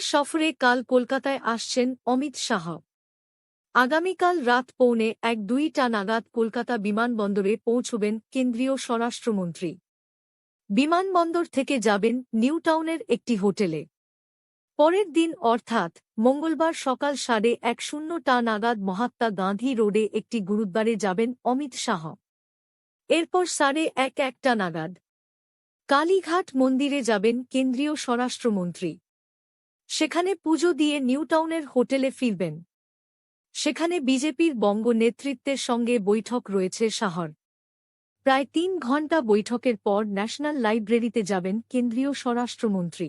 সফরে কাল কলকাতায় আসছেন অমিত শাহ। আগামীকাল রাত পৌনে এক দুইটা নাগাদ কলকাতা বিমানবন্দরে পৌঁছবেন কেন্দ্রীয় স্বরাষ্ট্রমন্ত্রী। বিমানবন্দর থেকে যাবেন নিউটাউনের একটি হোটেলে। পরের দিন অর্থাৎ মঙ্গলবার সকাল সাড়ে এক শূন্যটা নাগাদ মহাত্মা গান্ধী রোডে একটি গুরুদ্বারে যাবেন অমিত শাহ। এরপর সাড়ে এক একটা নাগাদ। কালীঘাট মন্দিরে যাবেন কেন্দ্রীয় স্বরাষ্ট্রমন্ত্রী। সেখানে পুজো দিয়ে নিউটাউনের হোটেলে ফিরবেন। সেখানে বিজেপির বঙ্গ নেতৃত্বের সঙ্গে বৈঠক রয়েছে শাহর প্রায় তিন ঘণ্টা বৈঠকের পর ন্যাশনাল লাইব্রেরিতে যাবেন কেন্দ্রীয় স্বরাষ্ট্রমন্ত্রী।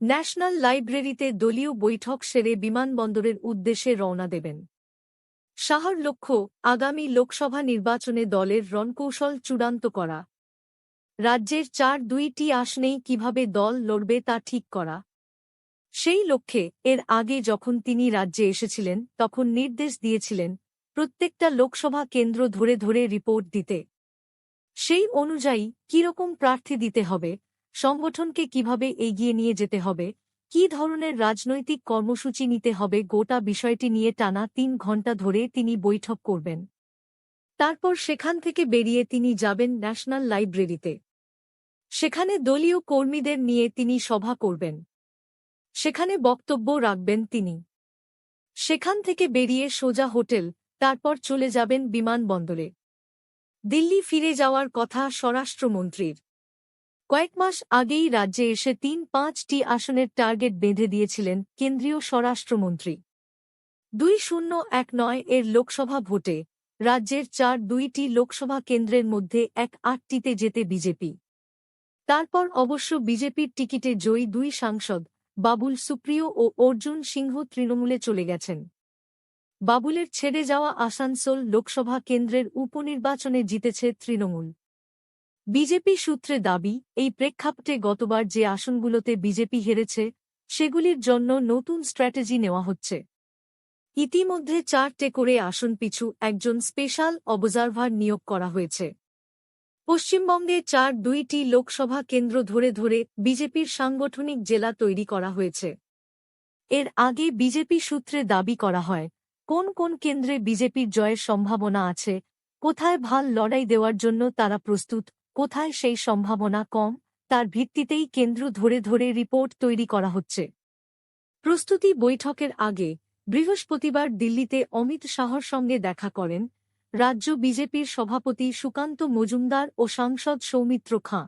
ন্যাশনাল লাইব্রেরিতে দলীয় বৈঠক সেরে বিমানবন্দরের উদ্দেশ্যে রওনা দেবেন। শাহর লক্ষ্য, আগামী লোকসভা নির্বাচনে দলের রণকৌশল চূড়ান্ত করা। রাজ্যের চার দুইটি আসনেই কীভাবে দল লড়বে তা ঠিক করা। সেই লক্ষ্যে এর আগে যখন তিনি রাজ্যে এসেছিলেন, তখন নির্দেশ দিয়েছিলেন প্রত্যেকটা লোকসভা কেন্দ্র ধরে ধরে রিপোর্ট দিতে। সেই অনুযায়ী কীরকম প্রার্থী দিতে হবে, সংগঠনকে কীভাবে এগিয়ে নিয়ে যেতে হবে, কি ধরনের রাজনৈতিক কর্মসূচি নিতে হবে গোটা বিষয়টি নিয়ে টানা তিন ঘণ্টা ধরে তিনি বৈঠক করবেন। তারপর সেখান থেকে বেরিয়ে তিনি যাবেন ন্যাশনাল লাইব্রেরিতে। সেখানে দলীয় কর্মীদের নিয়ে তিনি সভা করবেন। সেখানে বক্তব্য রাখবেন তিনি। সেখান থেকে বেরিয়ে সোজা হোটেল, তারপর চলে যাবেন বিমানবন্দরে। দিল্লি ফিরে যাওয়ার কথা স্বরাষ্ট্রমন্ত্রীর। কয়েক মাস আগেই রাজ্যে এসে তিন পাঁচটি আসনের টার্গেট বেঁধে দিয়েছিলেন কেন্দ্রীয় স্বরাষ্ট্রমন্ত্রী। দুই শূন্য এক নয় এর লোকসভা ভোটে রাজ্যের চার দুইটি লোকসভা কেন্দ্রের মধ্যে এক আটটিতে যেতে বিজেপি। তারপর অবশ্য বিজেপির টিকিটে জয়ী দুই সাংসদ বাবুল সুপ্রিয় ও অর্জুন সিংহ তৃণমূলে চলে গেছেন। বাবুলের ছেড়ে যাওয়া আসানসোল লোকসভা কেন্দ্রের উপনির্বাচনে জিতেছে তৃণমূল। বিজেপি সূত্রে দাবি, এই প্রেক্ষাপটে গতবার যে আসনগুলোতে বিজেপি হেরেছে, সেগুলির জন্য নতুন স্ট্র্যাটেজি নেওয়া হচ্ছে। ইতিমধ্যে চারটে করে আসন পিছু একজন স্পেশাল অবজারভার নিয়োগ করা হয়েছে। পশ্চিমবঙ্গে চার দুইটি লোকসভা কেন্দ্র ধরে ধরে বিজেপির সাংগঠনিক জেলা তৈরি করা হয়েছে। এর আগে বিজেপি সূত্রে দাবি করা হয়, কোন কোন কেন্দ্রে বিজেপির জয়ের সম্ভাবনা আছে, কোথায় ভালো লড়াই দেওয়ার জন্য তারা প্রস্তুত, কোথায় সেই সম্ভাবনা কম, তার ভিত্তিতেই কেন্দ্র ধরে ধরে রিপোর্ট তৈরি করা হচ্ছে। প্রস্তুতি বৈঠকের আগে বৃহস্পতিবার দিল্লিতে অমিত শাহর সঙ্গে দেখা করেন রাজ্য বিজেপির সভাপতি সুকান্ত মজুমদার ও সাংসদ সৌমিত্র খাঁ।